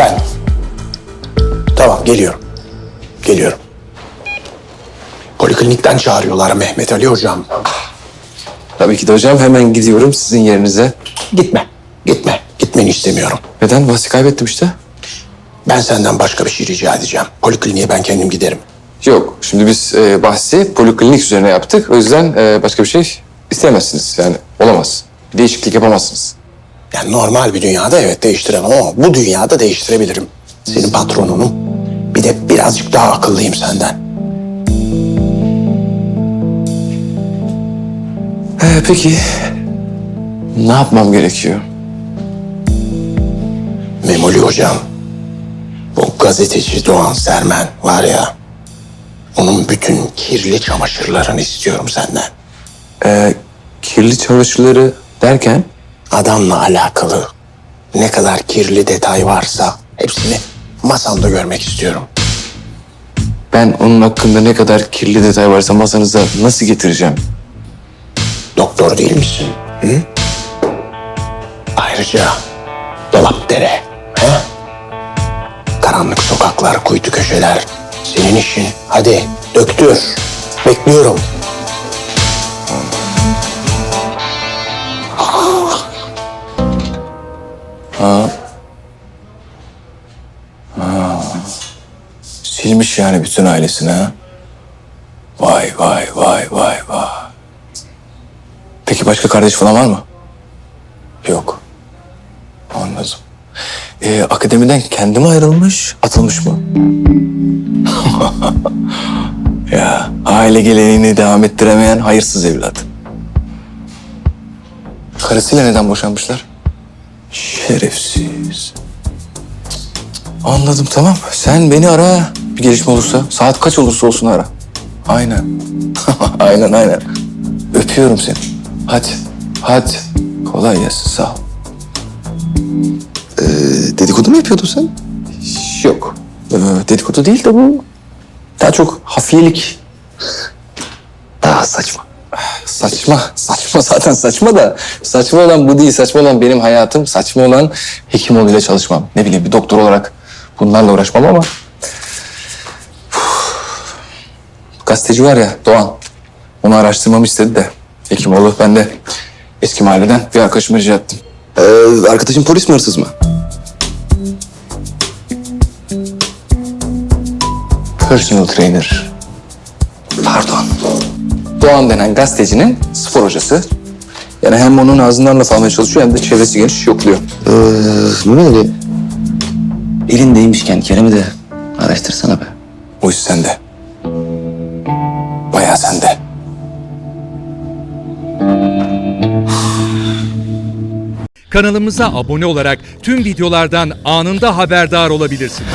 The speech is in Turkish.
Efendim. Tamam geliyorum. Geliyorum. Poliklinikten çağırıyorlar Mehmet Ali hocam. Tabii ki de hocam hemen gidiyorum sizin yerinize. Gitme. Gitme. Gitmeni istemiyorum. Neden? Bahsi kaybettim işte. Ben senden başka bir şey rica edeceğim. Polikliniğe ben kendim giderim. Yok. Şimdi biz e, bahsi poliklinik üzerine yaptık. O yüzden e, başka bir şey isteyemezsiniz. Yani olamaz. Bir değişiklik yapamazsınız. Yani normal bir dünyada evet değiştiremem ama bu dünyada değiştirebilirim. Senin patronunum. Bir de birazcık daha akıllıyım senden. Ee, peki ne yapmam gerekiyor? Memoli hocam. Bu gazeteci Doğan Sermen var ya. Onun bütün kirli çamaşırlarını istiyorum senden. Ee, kirli çamaşırları derken Adamla alakalı ne kadar kirli detay varsa hepsini masamda görmek istiyorum. ben onun hakkında ne kadar kirli detay varsa masanıza nasıl getireceğim? Doktor değil misin? Hı? Ayrıca dolap dere. He? Karanlık sokaklar, kuytu köşeler. Senin işin. Hadi döktür. Bekliyorum. Silmiş yani bütün ailesini ha? Vay vay vay vay vay. Peki başka kardeş falan var mı? Yok. Anladım. Ee, akademiden kendi ayrılmış, atılmış mı? ya aile geleneğini devam ettiremeyen hayırsız evlat. Karısıyla neden boşanmışlar? Şerefsiz. Anladım tamam. Sen beni ara. Bir gelişme olursa. Saat kaç olursa olsun ara. Aynen. aynen aynen. Öpüyorum seni. Hadi. Hadi. Kolay gelsin sağ ol. Ee, dedikodu mu yapıyordun sen? Yok. Ee, dedikodu değil de bu. Daha çok hafiyelik. Daha saçma. Saçma. Saçma zaten saçma da. Saçma olan bu değil. Saçma olan benim hayatım. Saçma olan Hekimoğlu'yla çalışmam. Ne bileyim bir doktor olarak bunlarla uğraşmam ama. Gazeteci var ya Doğan. Onu araştırmamı istedi de. Hekimoğlu ben de eski mahalleden bir arkadaşıma rica ettim. Ee, arkadaşın polis mi hırsız mı? Personal trainer. Doğan denen gazetecinin spor hocası. Yani hem onun ağzından laf almaya çalışıyor hem de çevresi geniş yokluyor. Ee, bu ne öyle? Elindeymişken Kerem'i de araştırsana be. O iş sende. Bayağı sende. Kanalımıza abone olarak tüm videolardan anında haberdar olabilirsiniz.